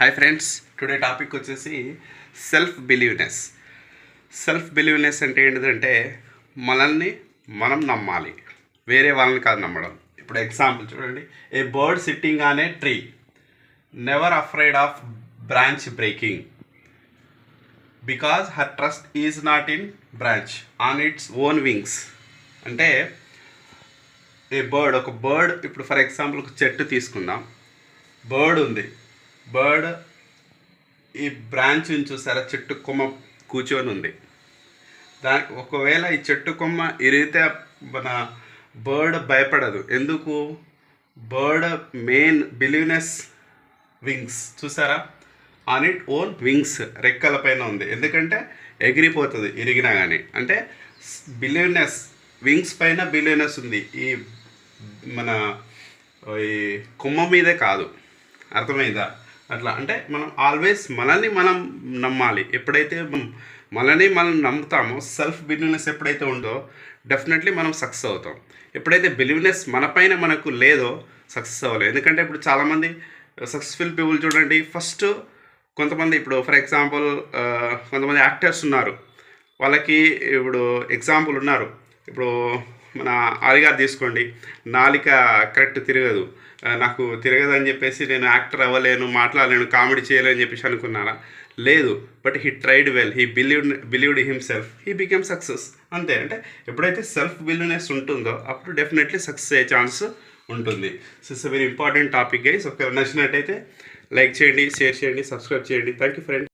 Hi friends today topic వచ్చేసి self believeness self believeness అంటే ఏంటిదంటే మనల్ని మనం నమ్మాలి. వేరే వాళ్ళని కాదు నమ్మడం. ఇప్పుడు ఎగ్జాంపుల్ చూడండి. A bird sitting on a tree never afraid of branch breaking because her trust is not in branch on its own wings అంటే ఏ బర్డ్ ఒక బర్డ్ ఇప్పుడు ఫర్ ఎగ్జాంపుల్ ఒక చెట్టు తీసుకుందాం. బర్డ్ ఉంది. బర్డ్ ఈ బ్రాంచ్ చూసారా చెట్టు కొమ్మ కూర్చొని ఉంది. దా ఒకవేళ ఈ చెట్టు కొమ్మ ఇరిగితే మన బర్డ్ భయపడదు. ఎందుకు? బర్డ్ మెయిన్ బిలీవ్నెస్ వింగ్స్ చూసారా? ఆన్ ఇట్ ఓన్ వింగ్స్ రెక్కల పైన ఉంది. ఎందుకంటే ఎగిరిపోతుంది ఇరిగినా కానీ అంటే బిలీవ్నెస్ వింగ్స్ పైన బిలీవ్నెస్ ఉంది. ఈ మన ఈ కొమ్మ మీదే కాదు. అర్థమైందా? అట్లా. అంటే మనం ఆల్వేస్ మనల్ని మనం నమ్మాలి. ఎప్పుడైతే మనల్ని మనం నమ్ముతామో సెల్ఫ్ బిలీవ్నెస్ ఎప్పుడైతే ఉందో డెఫినెట్లీ మనం సక్సెస్ అవుతాం. ఎప్పుడైతే బిలీవ్నెస్ మనపైన మనకు లేదో సక్సెస్ అవ్వలేదు ఎందుకంటే ఇప్పుడు చాలామంది uh, సక్సెస్ఫుల్ పీపుల్ చూడండి ఫస్ట్ కొంతమంది ఇప్పుడు ఫర్ ఎగ్జాంపుల్ uh, కొంతమంది యాక్టర్స్ ఉన్నారు. వాళ్ళకి ఇప్పుడు ఎగ్జాంపుల్ ఉన్నారు. ఇప్పుడు మన ఆరిగారు తీసుకోండి. నాలిక కరెక్ట్ తిరగదు. నాకు తిరగదు అని చెప్పేసి నేను యాక్టర్ అవ్వలేను మాట్లాడలేను కామెడీ చేయలేను అని చెప్పేసి అనుకున్నారా? లేదు. But he tried well. He believe believed himself. He became success. అంతే. అంటే ఎప్పుడైతే సెల్ఫ్ బిలీవ్నెస్ ఉంటుందో అప్పుడు డెఫినెట్లీ సక్సెస్ అయ్యే ఛాన్స్ ఉంటుంది. So it's very important topic guys. ఒకవేళ నచ్చినట్టయితే లైక్ చేయండి షేర్ చేయండి సబ్స్క్రైబ్ చేయండి. Thank you friend.